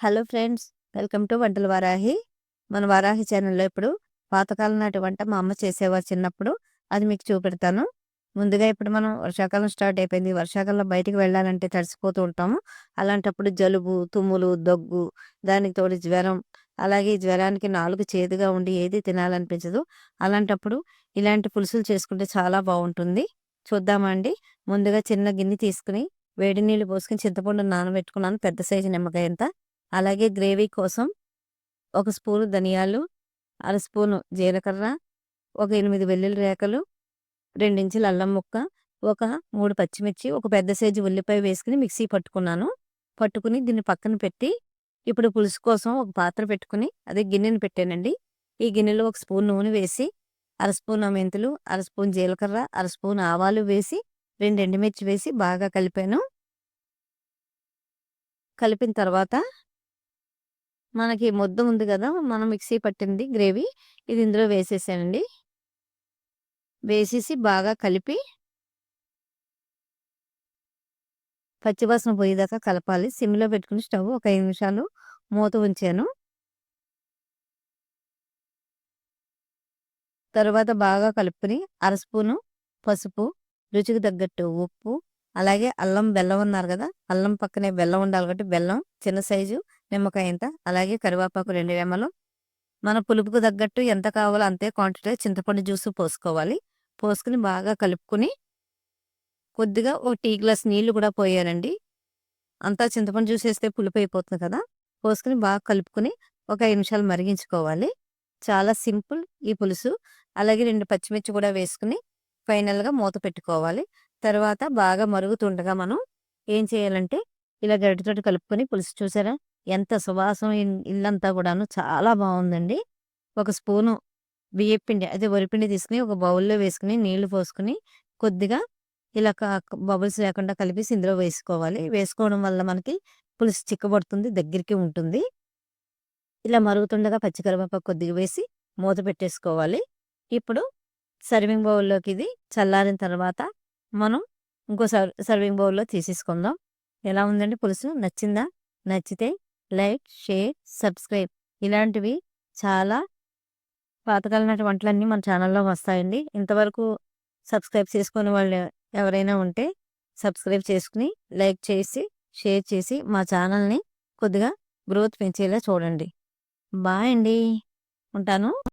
Hello friends welcome to వంటల వారాహి. మన వారాహి ఛానల్లో ఇప్పుడు పాతకాలం నాటి వంట మా అమ్మ చేసేవారు చిన్నప్పుడు. అది మీకు చూపెడతాను. ముందుగా ఇప్పుడు మనం వర్షాకాలం స్టార్ట్ అయిపోయింది. వర్షాకాలంలో బయటికి వెళ్ళాలంటే తడిసిపోతూ ఉంటాము. అలాంటప్పుడు జలుబు తుమ్ములు దగ్గు దానికి తోడు జ్వరం అలాగే జ్వరానికి నాలుగు చేదుగా ఉండి ఏది తినాలనిపించదు. అలాంటప్పుడు ఇలాంటి పులుసులు చేసుకుంటే చాలా బాగుంటుంది. చూద్దామండి ముందుగా చిన్న గిన్నె తీసుకుని వేడి నీళ్ళు పోసుకుని చింతపండు నానబెట్టుకున్నాను. పెద్ద సైజు నిమ్మకాయ అంతా. అలాగే గ్రేవీ కోసం ఒక స్పూను ధనియాలు అర స్పూను జీలకర్ర ఒక ఎనిమిది వెల్లుల్లి రేఖలు రెండించులు అల్లం ముక్క ఒక మూడు పచ్చిమిర్చి ఒక పెద్ద సైజు ఉల్లిపాయ వేసుకుని మిక్సీ పట్టుకున్నాను. పట్టుకుని దీన్ని పక్కన పెట్టి ఇప్పుడు పులుసు కోసం ఒక పాత్ర పెట్టుకుని అదే గిన్నెని పెట్టానండి. ఈ గిన్నెలో ఒక స్పూన్ నూనె వేసి అర స్పూన్ మెంతులు అర స్పూన్ జీలకర్ర అర స్పూన్ ఆవాలు వేసి రెండు ఎండుమిర్చి వేసి బాగా కలిపాను. కలిపిన తర్వాత మనకి ముద్ద ఉంది కదా! మనం మిక్సీ పట్టింది గ్రేవీ. ఇది ఇందులో వేసేసానండి వేసేసి బాగా కలిపి పచ్చివాసన పోయేదాకా కలపాలి. సిమ్లో పెట్టుకుని స్టవ్ ఒక ఐదు నిమిషాలు మూత ఉంచాను. తర్వాత బాగా కలుపుకొని అర స్పూను పసుపు రుచికి తగ్గట్టు ఉప్పు అలాగే అల్లం బెల్లం ఉన్నారు కదా! అల్లం పక్కనే బెల్లం ఉండాలి కాబట్టి బెల్లం చిన్న సైజు నిమ్మకాయ ఎంత అలాగే కరివేపాకు రెండు వేమలు. మన పులుపుకు తగ్గట్టు ఎంత కావాలో అంతే క్వాంటిటీ చింతపండు జ్యూస్ పోసుకోవాలి. పోసుకుని బాగా కలుపుకొని కొద్దిగా ఒక టీ గ్లాస్ నీళ్ళు కూడా పోయానండి అంతా చింతపండు జ్యూస్ వేస్తే పులుపు అయిపోతుంది కదా. పోసుకుని బాగా కలుపుకొని ఒక ఐదు నిమిషాలు మరిగించుకోవాలి. చాలా సింపుల్ ఈ పులుసు. అలాగే రెండు పచ్చిమిర్చి కూడా వేసుకుని ఫైనల్గా మూత పెట్టుకోవాలి. తర్వాత బాగా మరుగుతుండగా మనం ఏం చేయాలంటే ఇలా గరిటెతోటి కలుపుకొని పులుసు చూసారా? ఎంత సువాసం ఇల్లంతా కూడాను చాలా బాగుందండి ఒక స్పూను బియ్యపిండి అదే వరిపిండి తీసుకుని ఒక బౌల్లో వేసుకుని నీళ్ళు పోసుకుని కొద్దిగా ఇలా బబుల్స్ లేకుండా కలిపేసి ఇందులో వేసుకోవాలి. వేసుకోవడం వల్ల మనకి పులుసు చిక్కబడుతుంది దగ్గరికి ఉంటుంది. ఇలా మరుగుతుండగా పచ్చికరివేపాకు కొద్దిగా వేసి మూత పెట్టేసుకోవాలి. ఇప్పుడు సర్వింగ్ బౌల్లోకి ఇది చల్లారిన తర్వాత మనం ఇంకో సర్వింగ్ బౌల్లో తీసేసుకుందాం. ఎలా ఉందండి పులుసు? నచ్చిందా? నచ్చితే లైక్ షేర్ సబ్స్క్రైబ్ ఇలాంటివి చాలా పాతకాలం నాటి వంటలన్నీ మన ఛానల్లో వస్తాయండి. ఇంతవరకు సబ్స్క్రైబ్ చేసుకునే వాళ్ళు ఎవరైనా ఉంటే సబ్స్క్రైబ్ చేసుకుని లైక్ చేసి షేర్ చేసి మా ఛానల్ని కొద్దిగా గ్రోత్ పెంచేలా చూడండి. బాయ్ అండి ఉంటాను.